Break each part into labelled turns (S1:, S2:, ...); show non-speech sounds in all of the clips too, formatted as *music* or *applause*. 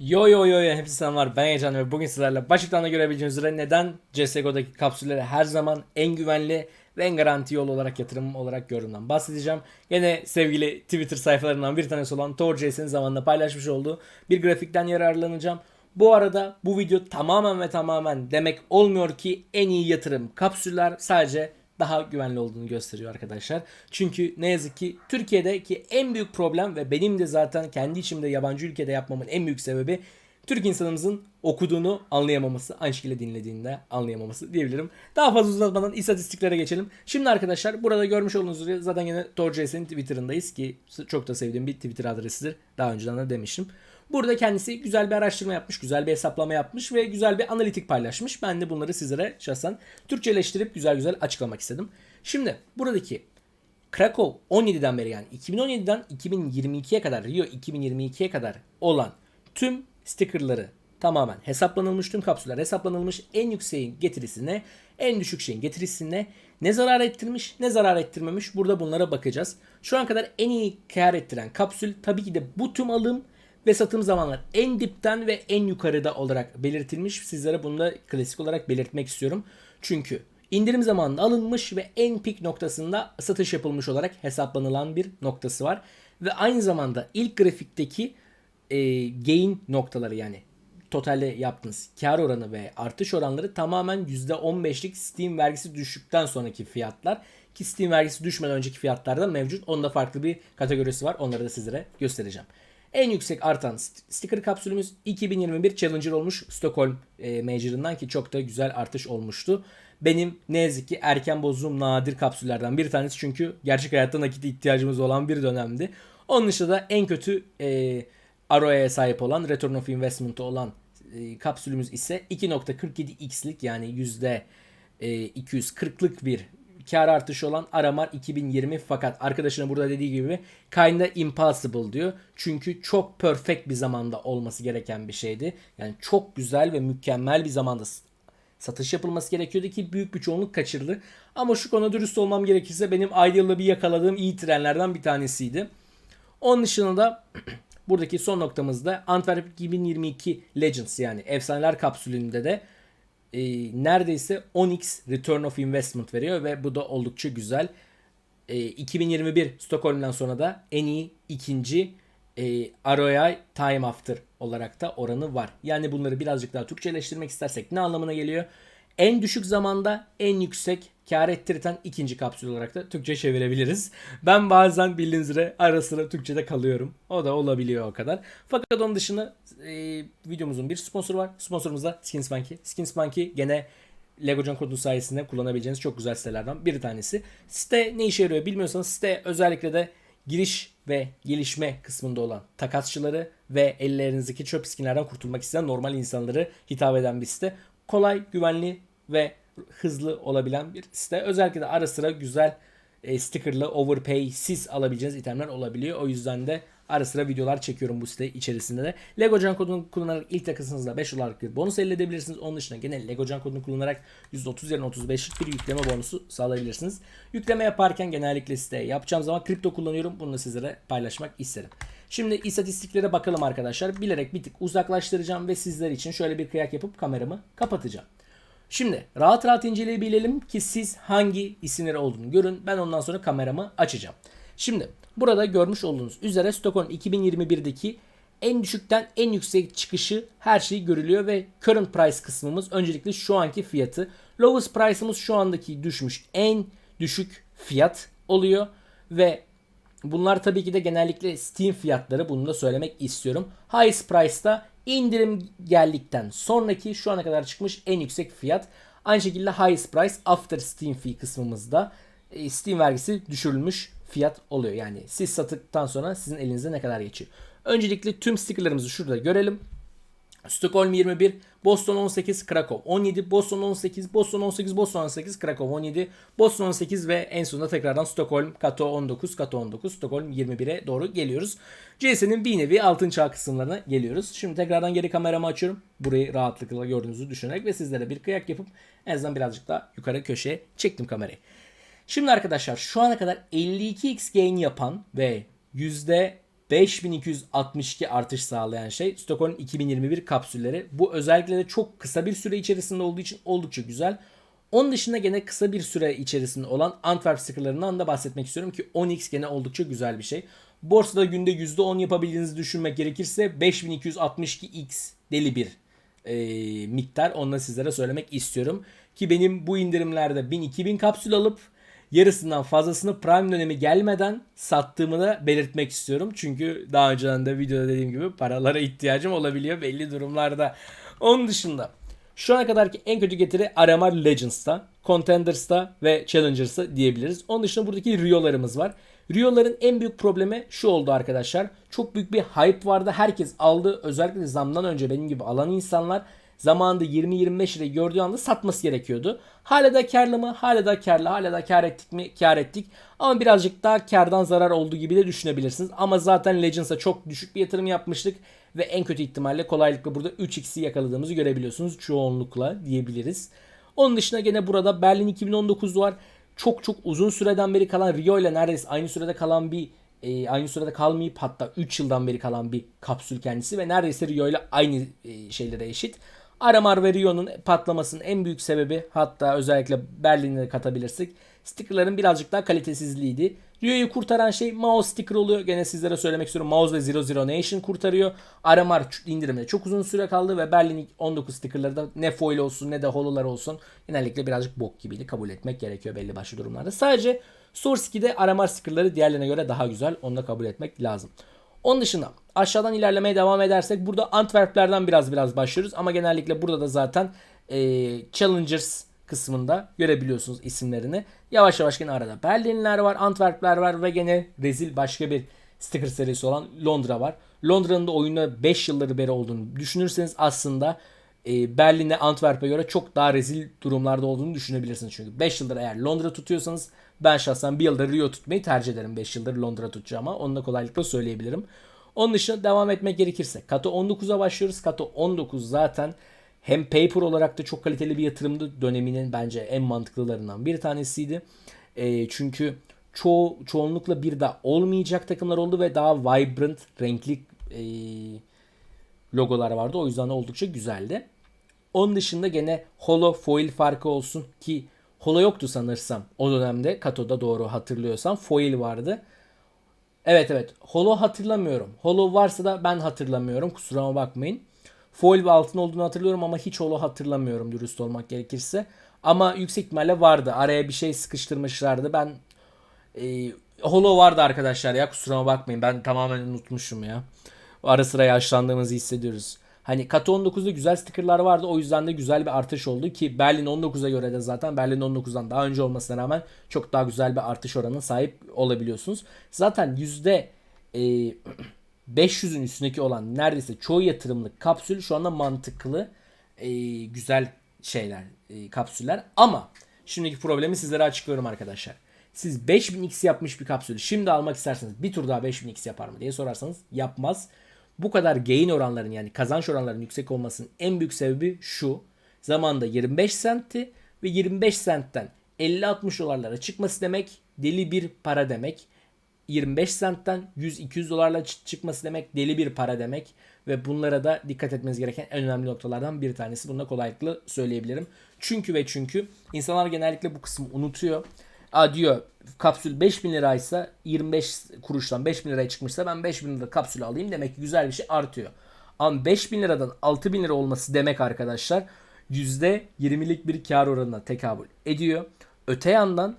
S1: Yo yo yo yo hepsi selamlar ben Heyecan ve bugün sizlerle başlıktan da görebileceğiniz üzere neden CSGO'daki kapsülleri her zaman en güvenli ve en garanti yol olarak yatırım olarak gördüğümden bahsedeceğim. Yine sevgili Twitter sayfalarından bir tanesi olan TorCS'in zamanında paylaşmış olduğu bir grafikten yararlanacağım. Bu arada bu video tamamen ve tamamen demek olmuyor ki en iyi yatırım kapsüller sadece daha güvenli olduğunu gösteriyor arkadaşlar. Çünkü ne yazık ki Türkiye'deki en büyük problem ve benim de zaten kendi içimde yabancı ülkede yapmamın en büyük sebebi Türk insanımızın okuduğunu anlayamaması, aynı şekilde dinlediğinde anlayamaması diyebilirim. Daha fazla uzatmadan istatistiklere geçelim. Şimdi arkadaşlar burada görmüş olduğunuz üzere zaten yine TorCS'in Twitter'ındayız ki çok da sevdiğim bir Twitter adresidir. Daha önceden de demiştim. Burada kendisi güzel bir araştırma yapmış, güzel bir hesaplama yapmış ve güzel bir analitik paylaşmış. Ben de bunları sizlere şahsen Türkçeleştirip güzel güzel açıklamak istedim. Şimdi buradaki Krakow 17'den beri yani 2017'den 2022'ye kadar Rio 2022'ye kadar olan tüm stickerları tamamen hesaplanılmış tüm kapsüller hesaplanılmış en yükseğin getirisine en düşük şeyin getirisine ne zarar ettirmiş ne zarar ettirmemiş burada bunlara bakacağız. Şu an kadar en iyi kar ettiren kapsül tabii ki de bu tüm alım ve satım zamanlar en dipten ve en yukarıda olarak belirtilmiş. Sizlere bunu da klasik olarak belirtmek istiyorum. Çünkü indirim zamanında alınmış ve en pik noktasında satış yapılmış olarak hesaplanılan bir noktası var. Ve aynı zamanda ilk grafikteki e, gain noktaları yani totalde yaptığınız kar oranı ve artış oranları tamamen %15'lik Steam vergisi düşükten sonraki fiyatlar. Ki Steam vergisi düşmeden önceki fiyatlarda mevcut. Onda farklı bir kategorisi var. Onları da sizlere göstereceğim. En yüksek artan st- sticker kapsülümüz 2021 Challenger olmuş Stockholm e, Major'ından ki çok da güzel artış olmuştu. Benim ne yazık ki erken bozduğum nadir kapsüllerden bir tanesi çünkü gerçek hayatta nakit ihtiyacımız olan bir dönemdi. Onun dışında da en kötü e, ROI'ye sahip olan Return of Investment'ı olan e, kapsülümüz ise 2.47x'lik yani yüzde e, %240'lık bir kar artışı olan Aramar 2020 fakat arkadaşına burada dediği gibi kinda impossible diyor. Çünkü çok perfect bir zamanda olması gereken bir şeydi. Yani çok güzel ve mükemmel bir zamanda satış yapılması gerekiyordu ki büyük bir çoğunluk kaçırdı. Ama şu konuda dürüst olmam gerekirse benim Ideal'da bir yakaladığım iyi trenlerden bir tanesiydi. Onun dışında da *clears throat* buradaki son noktamızda Antwerp 2022 Legends yani efsaneler kapsülünde de e, neredeyse 10x return of investment veriyor ve bu da oldukça güzel. E, 2021 Stockholm'dan sonra da en iyi ikinci e, ROI time after olarak da oranı var. Yani bunları birazcık daha Türkçeleştirmek istersek ne anlamına geliyor? En düşük zamanda en yüksek kar ettirten ikinci kapsül olarak da Türkçe çevirebiliriz. Ben bazen bildiğiniz üzere ara sıra Türkçe'de kalıyorum. O da olabiliyor o kadar. Fakat onun dışında e, videomuzun bir sponsoru var. Sponsorumuz da Skinspanky. Skinspanky gene Legocan kodu sayesinde kullanabileceğiniz çok güzel sitelerden bir tanesi. Site ne işe yarıyor bilmiyorsanız site özellikle de giriş ve gelişme kısmında olan takasçıları ve ellerinizdeki çöp skinlerden kurtulmak isteyen normal insanları hitap eden bir site. Kolay, güvenli ve hızlı olabilen bir site. Özellikle de ara sıra güzel e, stickerlı overpay siz alabileceğiniz itemler olabiliyor. O yüzden de ara sıra videolar çekiyorum bu site içerisinde de. Legocan kodunu kullanarak ilk takısınızda 5 dolarlık bir bonus elde edebilirsiniz. Onun dışında gene Legocan kodunu kullanarak %30 yerine 35'lik bir yükleme bonusu sağlayabilirsiniz. Yükleme yaparken genellikle siteye yapacağım zaman kripto kullanıyorum. Bunu da sizlere paylaşmak isterim. Şimdi istatistiklere bakalım arkadaşlar. Bilerek bir tık uzaklaştıracağım ve sizler için şöyle bir kıyak yapıp kameramı kapatacağım. Şimdi rahat rahat inceleyebilelim ki siz hangi isimleri olduğunu görün. Ben ondan sonra kameramı açacağım. Şimdi burada görmüş olduğunuz üzere Stockholm 2021'deki en düşükten en yüksek çıkışı her şey görülüyor ve current price kısmımız öncelikle şu anki fiyatı. Lowest price'ımız şu andaki düşmüş en düşük fiyat oluyor ve Bunlar tabii ki de genellikle Steam fiyatları. Bunu da söylemek istiyorum. Highest Price'da indirim geldikten sonraki şu ana kadar çıkmış en yüksek fiyat. Aynı şekilde Highest Price After Steam Fee kısmımızda e, Steam vergisi düşürülmüş fiyat oluyor. Yani siz sattıktan sonra sizin elinize ne kadar geçiyor. Öncelikle tüm stickerlarımızı şurada görelim. Stockholm 21, Boston 18, Krakow 17, Boston 18, Boston 18, Boston 18, Krakow 17, Boston 18 ve en sonunda tekrardan Stockholm, Kato 19, Kato 19, Stockholm 21'e doğru geliyoruz. CS'nin bir nevi altın çağ kısımlarına geliyoruz. Şimdi tekrardan geri kameramı açıyorum. Burayı rahatlıkla gördüğünüzü düşünerek ve sizlere bir kıyak yapıp en azından birazcık daha yukarı köşeye çektim kamerayı. Şimdi arkadaşlar şu ana kadar 52x gain yapan ve yüzde 5262 artış sağlayan şey Stockholm 2021 kapsülleri. Bu özellikle de çok kısa bir süre içerisinde olduğu için oldukça güzel. Onun dışında gene kısa bir süre içerisinde olan Antwerp stickerlarından da bahsetmek istiyorum ki 10x gene oldukça güzel bir şey. Borsada günde %10 yapabildiğinizi düşünmek gerekirse 5262x deli bir e, miktar. Onu da sizlere söylemek istiyorum. Ki benim bu indirimlerde 1000-2000 kapsül alıp yarısından fazlasını Prime dönemi gelmeden sattığımı da belirtmek istiyorum. Çünkü daha önceden de videoda dediğim gibi paralara ihtiyacım olabiliyor belli durumlarda. Onun dışında şu ana kadarki en kötü getiri RMR Legends'ta, Contenders'ta ve Challengers'ta diyebiliriz. Onun dışında buradaki Rio'larımız var. Rio'ların en büyük problemi şu oldu arkadaşlar. Çok büyük bir hype vardı. Herkes aldı. Özellikle zamdan önce benim gibi alan insanlar zamanında 20-25 lirayı gördüğü anda satması gerekiyordu. Hala da karlı mı? Hala da karlı. Hala da kar ettik mi? Kar ettik. Ama birazcık daha kardan zarar olduğu gibi de düşünebilirsiniz. Ama zaten Legends'a çok düşük bir yatırım yapmıştık. Ve en kötü ihtimalle kolaylıkla burada 3x'i yakaladığımızı görebiliyorsunuz. Çoğunlukla diyebiliriz. Onun dışında gene burada Berlin 2019 var. Çok çok uzun süreden beri kalan Rio ile neredeyse aynı sürede kalan bir e, aynı sürede kalmayıp hatta 3 yıldan beri kalan bir kapsül kendisi ve neredeyse Rio ile aynı e, şeylere eşit. Aramar ve Rio'nun patlamasının en büyük sebebi hatta özellikle Berlin'e katabilirsek stickerların birazcık daha kalitesizliğiydi. Rio'yu kurtaran şey mouse sticker oluyor. Gene sizlere söylemek istiyorum. Mouse ve Zero Zero Nation kurtarıyor. Aramar indirimde çok uzun süre kaldı ve Berlin 19 stickerları da ne foil olsun ne de hololar olsun genellikle birazcık bok gibiydi. Kabul etmek gerekiyor belli başlı durumlarda. Sadece Source 2'de Aramar stickerları diğerlerine göre daha güzel. Onu da kabul etmek lazım. Onun dışında aşağıdan ilerlemeye devam edersek burada Antwerp'lerden biraz biraz başlıyoruz ama genellikle burada da zaten e, Challengers kısmında görebiliyorsunuz isimlerini. Yavaş yavaş gene arada Berlinler var, Antwerp'ler var ve gene rezil başka bir sticker serisi olan Londra var. Londra'nın da oyunda 5 yılları beri olduğunu düşünürseniz aslında e, Berlin'e Antwerp'e göre çok daha rezil durumlarda olduğunu düşünebilirsiniz. Çünkü 5 yıldır eğer Londra tutuyorsanız ben şahsen bir yıldır Rio tutmayı tercih ederim. 5 yıldır Londra tutacağıma onu da kolaylıkla söyleyebilirim. Onun dışında devam etmek gerekirse Kato 19'a başlıyoruz. Kato 19 zaten hem paper olarak da çok kaliteli bir yatırımdı. Döneminin bence en mantıklılarından bir tanesiydi. E, çünkü çoğu çoğunlukla bir daha olmayacak takımlar oldu ve daha vibrant, renkli e, logolar vardı. O yüzden de oldukça güzeldi. Onun dışında gene holo foil farkı olsun ki holo yoktu sanırsam o dönemde Kato'da doğru hatırlıyorsam foil vardı. Evet evet holo hatırlamıyorum. Holo varsa da ben hatırlamıyorum kusuruma bakmayın. Foil ve altın olduğunu hatırlıyorum ama hiç holo hatırlamıyorum dürüst olmak gerekirse. Ama yüksek ihtimalle vardı. Araya bir şey sıkıştırmışlardı. Ben e, holo vardı arkadaşlar ya kusuruma bakmayın. Ben tamamen unutmuşum ya. Ara sıra yaşlandığımızı hissediyoruz. Hani Kato 19'da güzel stickerlar vardı. O yüzden de güzel bir artış oldu ki Berlin 19'a göre de zaten Berlin 19'dan daha önce olmasına rağmen çok daha güzel bir artış oranına sahip olabiliyorsunuz. Zaten yüzde e, *clears throat* 500'ün üstündeki olan neredeyse çoğu yatırımlık kapsül şu anda mantıklı e, güzel şeyler e, kapsüller ama şimdiki problemi sizlere açıklıyorum arkadaşlar. Siz 5000x yapmış bir kapsülü şimdi almak isterseniz bir tur daha 5000x yapar mı diye sorarsanız yapmaz. Bu kadar gain oranların yani kazanç oranlarının yüksek olmasının en büyük sebebi şu. Zamanda 25 sentti ve 25 sentten 50-60 dolarlara çıkması demek deli bir para demek. 25 sentten 100-200 dolarla çıkması demek deli bir para demek. Ve bunlara da dikkat etmeniz gereken en önemli noktalardan bir tanesi. Bunu da kolaylıkla söyleyebilirim. Çünkü ve çünkü insanlar genellikle bu kısmı unutuyor. Aa diyor kapsül 5000 liraysa 25 kuruştan 5000 liraya çıkmışsa ben 5000 lira kapsülü alayım demek ki güzel bir şey artıyor. Ama 5000 liradan 6000 lira olması demek arkadaşlar %20'lik bir kar oranına tekabül ediyor. Öte yandan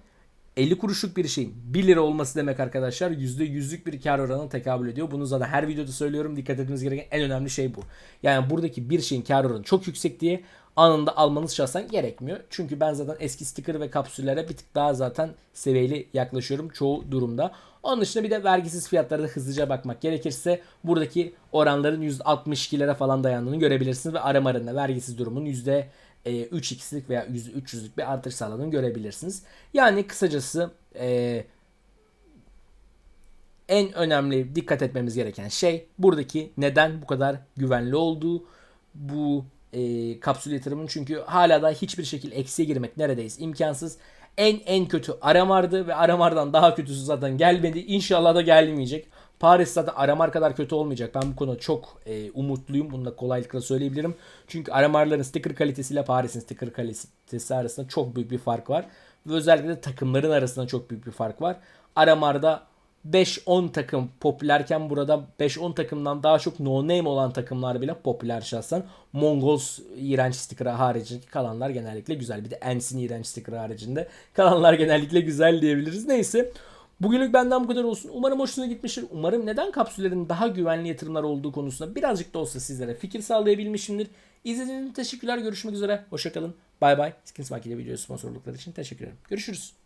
S1: 50 kuruşluk bir şeyin 1 lira olması demek arkadaşlar %100'lük bir kar oranına tekabül ediyor. Bunu zaten her videoda söylüyorum. Dikkat etmeniz gereken en önemli şey bu. Yani buradaki bir şeyin kar oranı çok yüksek diye anında almanız şahsen gerekmiyor. Çünkü ben zaten eski sticker ve kapsüllere bir tık daha zaten seviyeli yaklaşıyorum çoğu durumda. Onun dışında bir de vergisiz fiyatlara da hızlıca bakmak gerekirse buradaki oranların %62'lere falan dayandığını görebilirsiniz ve aramarında vergisiz durumun %3 3x'lik veya %300'lük bir artış sağladığını görebilirsiniz. Yani kısacası e, en önemli dikkat etmemiz gereken şey buradaki neden bu kadar güvenli olduğu bu e, kapsül yatırımının çünkü hala da hiçbir şekilde eksiye girmek neredeyse imkansız. En en kötü Aramar'dı ve Aramar'dan daha kötüsü zaten gelmedi. İnşallah da gelmeyecek. Paris zaten Aramar kadar kötü olmayacak. Ben bu konuda çok e, umutluyum. Bunu da kolaylıkla söyleyebilirim. Çünkü Aramarların sticker kalitesiyle Paris'in sticker kalitesi arasında çok büyük bir fark var. Ve özellikle de takımların arasında çok büyük bir fark var. Aramar'da 5-10 takım popülerken burada 5-10 takımdan daha çok no name olan takımlar bile popüler şahsen. Mongols iğrenç sticker haricindeki kalanlar genellikle güzel. Bir de Ens'in iğrenç sticker haricinde kalanlar genellikle güzel diyebiliriz. Neyse. Bugünlük benden bu kadar olsun. Umarım hoşuna gitmiştir. Umarım neden kapsüllerin daha güvenli yatırımlar olduğu konusunda birazcık da olsa sizlere fikir sağlayabilmişimdir. İzlediğiniz için teşekkürler. Görüşmek üzere. Hoşçakalın. Bay bay. Skins Market video sponsorlukları için teşekkür ederim. Görüşürüz.